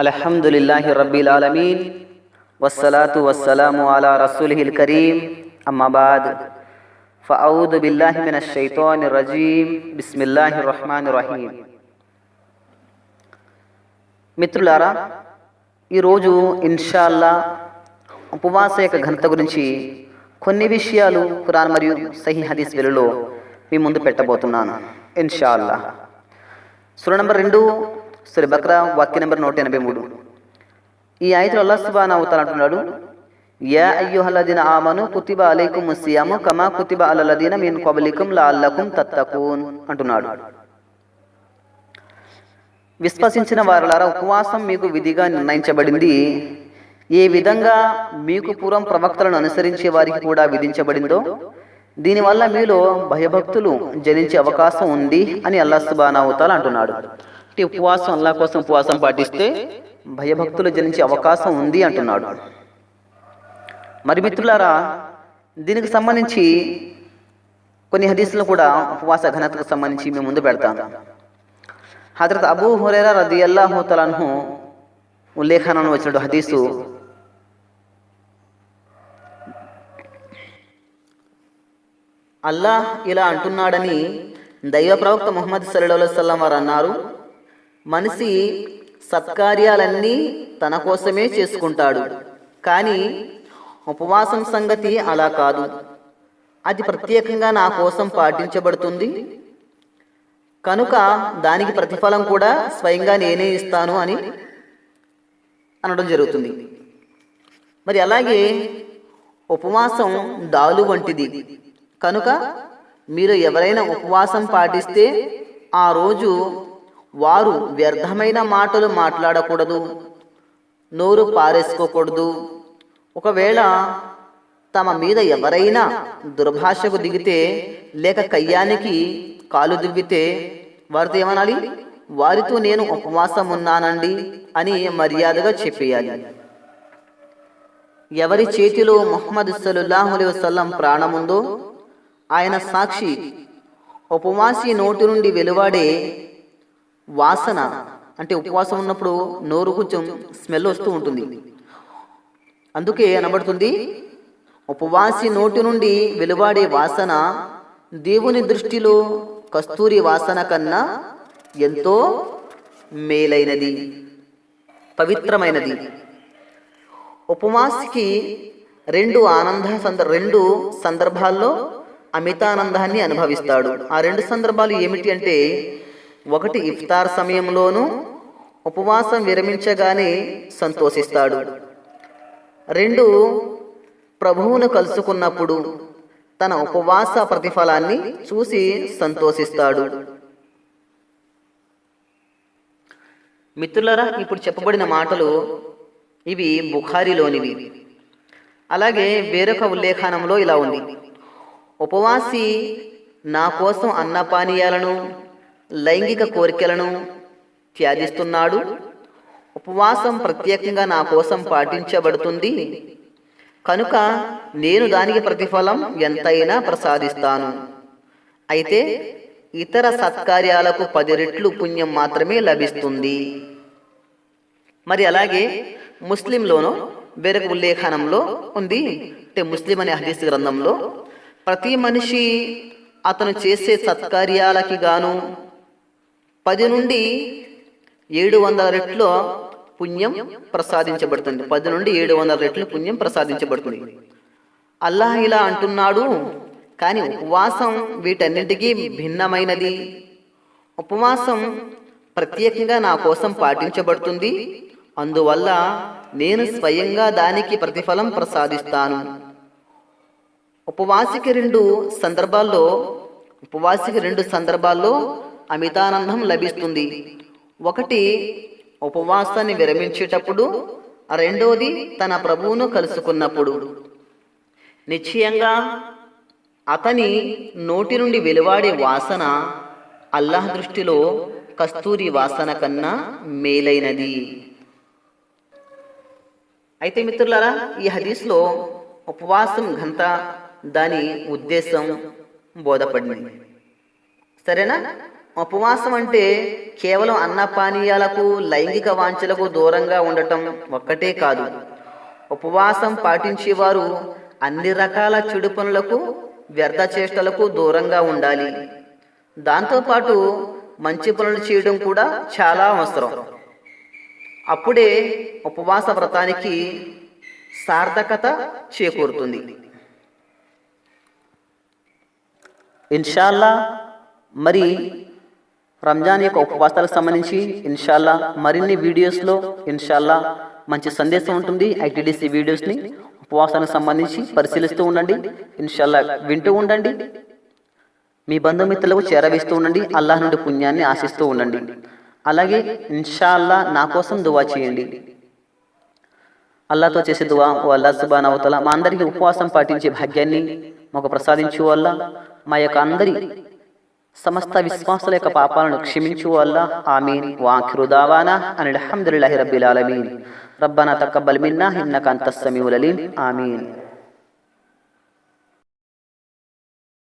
అల్హమ్దుల్లాహి రబ్బీల్ ఆలమీన్ వస్సలాతు వస్సలాము అలా రసూల్హిల్ కరీం అమ్మాబాద్ ఫౌద్ బిల్లాహి మిన షైతోన్ రజీం బిస్మిల్లాహి రహమాన్ రహీం మిత్రులారా ఈరోజు ఇన్షాల్లా ఉపవాస యొక్క ఘనత గురించి కొన్ని విషయాలు ఖురాన్ మరియు సహీ హదీస్ వెలులో మీ ముందు పెట్టబోతున్నాను ఇన్షాల్లా సుర నంబర్ రెండు సుర బక్రా వాక్య నెంబర్ నూట ఎనభై మూడు. ఈ ఆయతలు అల్లా సుబాన్ అవుతాను అంటున్నాడు యా అయ్యుహల్లదీన ఆమను కుతిబ అలైకుం సియాము కమా కుతిబ అలలదీన మీన్ కబలికుం లాల్లకుం తత్తకూన్ అంటున్నాడు. విశ్వసించిన వారలారా ఉపవాసం మీకు విధిగా నిర్ణయించబడింది. ఏ విధంగా మీకు పూర్వం ప్రవక్తలను అనుసరించే వారికి కూడా విధించబడిందో దీనివల్ల మీలో భయభక్తులు జనించే అవకాశం ఉంది అని అల్లా సుబానావుతాలు అంటున్నాడు. అంటే ఉపవాసం అల్లా కోసం ఉపవాసం పాటిస్తే భయభక్తులు జనించే అవకాశం ఉంది అంటున్నాడు. మరి మిత్రులారా దీనికి సంబంధించి కొన్ని హదీసులు కూడా ఉపవాస ఘనతకు సంబంధించి మేము ముందు పెడతాను హజరత్ అబూ హురేరా రది అల్లాహు తలాన్హు ఉల్లేఖనంలో వచ్చిన హదీసు. అల్లాహ్ ఇలా అంటున్నాడని దైవ ప్రవక్త ముహమ్మద్ సల్లాహు సల్లం వారు అన్నారు. మనిషి సత్కార్యాలన్నీ తన కోసమే చేసుకుంటాడు. కానీ ఉపవాసం సంగతి అలా కాదు. అది ప్రత్యేకంగా నా కోసం పాటించబడుతుంది. కనుక దానికి ప్రతిఫలం కూడా స్వయంగా నేనే ఇస్తాను అని అనడం జరుగుతుంది. మరి అలాగే ఉపవాసం దాలు వంటిది. కనుక మీరు ఎవరైనా ఉపవాసం పాటిస్తే ఆ రోజు వారు వ్యర్థమైన మాటలు మాట్లాడకూడదు నోరు పారేసుకోకూడదు. ఒకవేళ తమ మీద ఎవరైనా దుర్భాషకు దిగితే లేక కయ్యానికి కాలు దువ్వితే వారితో ఏమనాలి? వారితో నేను ఉపవాసం ఉన్నానండి అని మర్యాదగా చెప్పేయాలి. ఎవరి చేతిలో మొహమ్మద్ సల్లాహు వసల్లం ప్రాణముందో ఆయన సాక్షి ఉపవాసి నోటి నుండి వెలువడే వాసన అంటే ఉపవాసం ఉన్నప్పుడు నోరు కొంచెం స్మెల్ వస్తూ ఉంటుంది. అందుకే అనబడుతుంది ఉపవాసి నోటి నుండి వెలువాడే వాసన దేవుని దృష్టిలో కస్తూరి వాసన కన్నా ఎంతో మేలైనది పవిత్రమైనది. ఉపవాసికి రెండు ఆనంద సంద రెండు సందర్భాల్లో అమితానందాన్ని అనుభవిస్తాడు. ఆ రెండు సందర్భాలు ఏమిటి అంటే ఒకటి ఇఫ్తార్ సమయంలోనూ ఉపవాసం విరమించగానే సంతోషిస్తాడు. రెండు ప్రభువును కలుసుకున్నప్పుడు తన ఉపవాస ప్రతిఫలాన్ని చూసి సంతోషిస్తాడు. మిత్రులరా ఇప్పుడు చెప్పబడిన మాటలు ఇవి బుఖారిలోనివి. అలాగే వేరొక ఉల్లేఖనంలో ఇలా ఉంది. ఉపవాసి నా కోసం అన్నపానీయాలను లైంగిక కోరికలను త్యాజిస్తున్నాడు. ఉపవాసం ప్రత్యేకంగా నా కోసం పాటించబడుతుంది. కనుక నేను దానికి ప్రతిఫలం ఎంతైనా ప్రసాదిస్తాను. అయితే ఇతర సత్కార్యాలకు పది రెట్లు పుణ్యం మాత్రమే లభిస్తుంది. మరి అలాగే ముస్లింలోనో వేరొక ఉల్లేఖనంలో ఉంది. అంటే ముస్లిం అనే హదీస్ గ్రంథంలో ప్రతి మనిషి అతను చేసే సత్కార్యాలకి గాను పది నుండి ఏడు వందల రెట్లు పుణ్యం ప్రసాదించబడుతుంది. పది నుండి ఏడు వందల రెట్లు పుణ్యం ప్రసాదించబడుతుంది. అల్లాహ్ ఇలా అంటున్నాడు కానీ ఉపవాసం వీటన్నింటికీ భిన్నమైనది. ఉపవాసం ప్రత్యేకంగా నా కోసం పాటించబడుతుంది. అందువల్ల నేను స్వయంగా దానికి ప్రతిఫలం ప్రసాదిస్తాను. ఉపవాసికి రెండు సందర్భాల్లో ఉపవాసికి రెండు సందర్భాల్లో అమితానందం లభిస్తుంది. ఒకటి ఉపవాసాన్ని విరమించేటప్పుడు రెండోది తన ప్రభువును కలుసుకున్నప్పుడు. నిశ్చయంగా అతని నోటి నుండి వెలువాడే వాసన అల్లాహ్ దృష్టిలో కస్తూరి వాసన కన్నా మేలైనది. అయితే మిత్రులారా ఈ హదీస్లో ఉపవాసం ఘంత దాని ఉద్దేశం బోధపడింది. సరేనా? ఉపవాసం అంటే కేవలం అన్నపానీయాలకు లైంగిక వాంఛలకు దూరంగా ఉండటం ఒక్కటే కాదు. ఉపవాసం పాటించేవారు అన్ని రకాల చెడు పనులకు వ్యర్థ చేష్టలకు దూరంగా ఉండాలి. దాంతోపాటు మంచి పనులు చేయడం కూడా చాలా అవసరం. అప్పుడే ఉపవాస వ్రతానికి సార్థకత చేకూరుతుంది. ఇన్షాల్లా మరి రంజాన్ యొక్క ఉపవాసాలకు సంబంధించి ఇన్షాల్లా మరిన్ని వీడియోస్లో ఇన్షాల్లా మంచి సందేశం ఉంటుంది. ఐటీడీసీ వీడియోస్ని ఉపవాసానికి సంబంధించి పరిశీలిస్తూ ఉండండి. ఇన్షాల్లా వింటూ ఉండండి. మీ బంధుమిత్రులకు చేరవేస్తూ ఉండండి. అల్లాహ్ నుండి పుణ్యాన్ని ఆశిస్తూ ఉండండి. అలాగే ఇన్షాల్లా నా కోసం దువా చేయండి. అల్లాతో చేసే దువా ఓ అల్లా సుబాన్ అవతల మా అందరికీ ఉపవాసం పాటించే భాగ్యాన్ని మాకు ప్రసాదించు వల్ల మా యొక్క అందరి సమస్త విశ్వాసుల యొక్క పాపాలను క్షమించు వల్ల ఆమీన్. వాఖిరు దావానా అని అల్హమ్దులిల్లాహి రబ్బిల్ ఆలమీన్. రబ్బనా తక్కబ్బల్ మిన్నా ఇన్నక అంతస్ సమీఉల్ అలీం ఆమీన్.